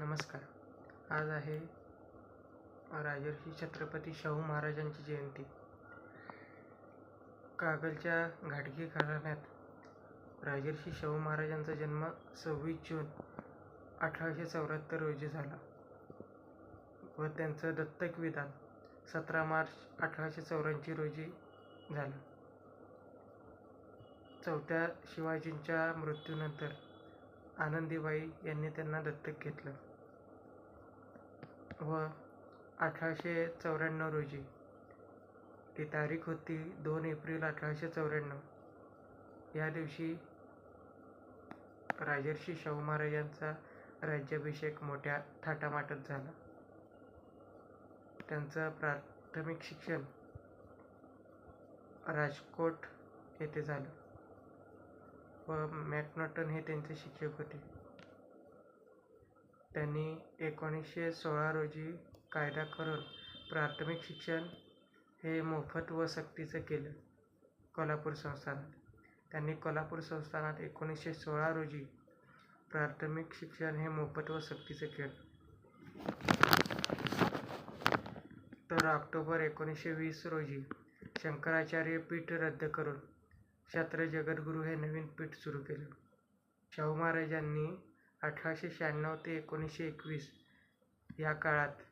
नमस्कार. आज आहे राजर्षी छत्रपती शाहू महाराजांची जयंती. कागलच्या घाटगी घराण्यात राजर्षी शाहू महाराजांचा जन्म सव्वीस जून अठराशे चौऱ्याहत्तर रोजी झाला व त्यांचं दत्तक विधान सतरा मार्च अठराशे चौऱ्याऐंशी रोजी झालं. चौथ्या शिवाजींच्या मृत्यूनंतर आनंदीबाई यांनी त्यांना दत्तक घेतलं. व अठराशे चौऱ्याण्णव रोजी. ती तारीख होती दोन एप्रिल अठराशे चौऱ्याण्णव. या दिवशी राजर्षी शाहू महाराजांचा राज्याभिषेक मोठ्या थाटामाटात झाला. त्यांचं प्राथमिक शिक्षण राजकोट येथे झालं व मॅकनॉटन हे त्यांचे शिक्षक होते. त्यांनी एकोणीसशे सोळा रोजी कायदा करून प्राथमिक शिक्षण हे मोफत व सक्तीचं केलं कोल्हापूर संस्थानात. त्यांनी कोल्हापूर संस्थानात एकोणीसशे सोळा रोजी प्राथमिक शिक्षण हे मोफत व सक्तीचं केलं. तर ऑक्टोबर एकोणीसशे वीस रोजी शंकराचार्य पीठ रद्द करून क्षत्र जगद्गुरू हे नवीन पीठ सुरू केलं. शाहू महाराजांनी अठराशे शहाण्णव ते एकोणीसशे एकवीस या काळात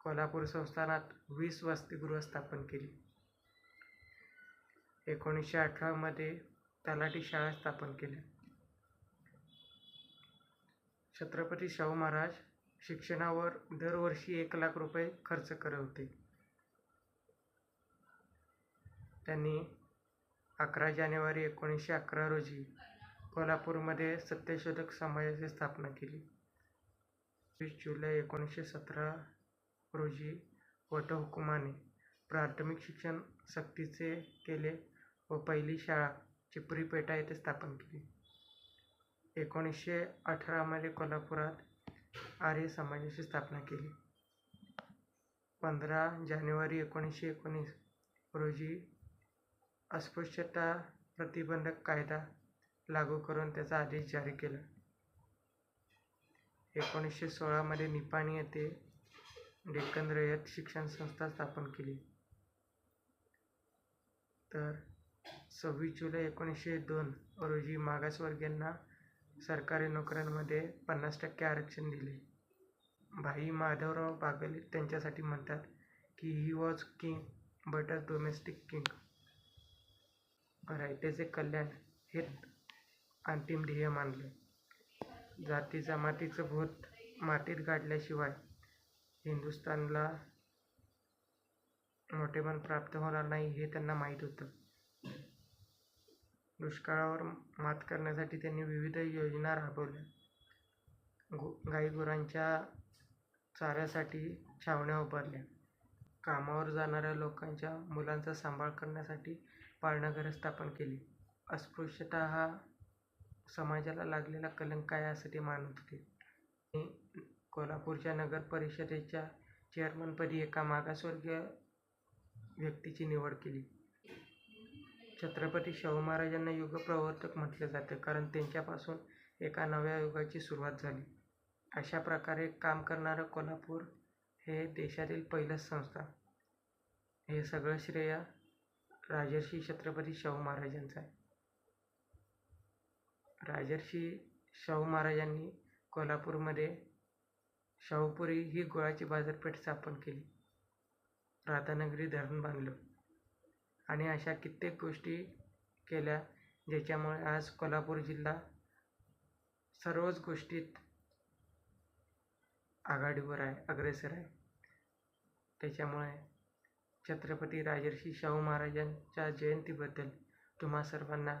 कोल्हापूर संस्थानात वीस वसतिगृह स्थापन केली. एकोणीसशे अठरामध्ये तलाठी शाळा स्थापन केल्या. छत्रपती शाहू महाराज शिक्षणावर दरवर्षी एक लाख रुपये खर्च करत होते. त्यांनी अकरा जानेवारी एकोणीसशे अकरा रोजी कोल्हापूरमध्ये सत्यशोधक समाजाची स्थापना केली. वीस जुलै एकोणीसशे सतरा रोजी वटहुकुमाने प्राथमिक शिक्षण सक्तीचे केले व पहिली शाळा चिपरीपेटा येथे स्थापन केली. एकोणीसशे अठरामध्ये कोल्हापुरात आर्य समाजाची स्थापना केली. पंधरा जानेवारी एकोणीसशे एकोणीस रोजी अस्पृश्यता प्रतिबंधक कायदा लागू करून त्याचा आदेश जारी केला. एकोणीसशे सोळामध्ये निपाणी येथे डेक्कन रयत शिक्षण संस्था स्थापन केली. तर सव्वीस जुलै एकोणीसशे दोन रोजी मागासवर्गीयांना सरकारी नोकऱ्यांमध्ये पन्नास टक्के आरक्षण दिले. भाई माधवराव बागल त्यांच्यासाठी म्हणतात की he was king but a domestic king रायतेचे कल्याण हे अंतिम ध्येय मानले. जाती जमातीचं भूत मातीत गाडल्याशिवाय हिंदुस्थानला मोठेपण प्राप्त होणार नाही हे त्यांना माहीत होतं. दुष्काळावर मात करण्यासाठी त्यांनी विविध योजना राबवल्या. गु गाईगुरांच्या चाऱ्यासाठी छावण्या उभारल्या. कामावर जाणाऱ्या लोकांच्या मुलांचा सांभाळ करण्यासाठी पाळणाघरं स्थापन केली. अस्पृश्यता हा समाजाला लागलेला कलंक आहे असं ते मानत होते? कोल्हापूरच्या नगर परिषदेच्या चेअरमनपदी एका मागासवर्गीय व्यक्तीची निवड केली. छत्रपती शाहू महाराजांना युगप्रवर्तक म्हटलं जातं कारण त्यांच्यापासून एका नव्या युगाची सुरुवात झाली. अशा प्रकारे काम करणारं कोल्हापूर हे देशातील पहिलंच संस्था. हे सगळं श्रेय राजर्षी छत्रपती शाहू महाराजांचं आहे. राजर्षी शाहू महाराजांनी कोल्हापूरमध्ये शाहूपुरी ही गुळाची बाजारपेठ स्थापन केली. राधानगरी धरण बांधलं. आणि अशा कित्येक गोष्टी केल्या ज्याच्यामुळे आज कोल्हापूर जिल्हा सर्वच गोष्टीत आघाडीवर आहे अग्रेसर आहे. त्याच्यामुळे छत्रपती राजर्षी शाहू महाराजांच्या जयंतीबद्दल तुम्हा सर्वांना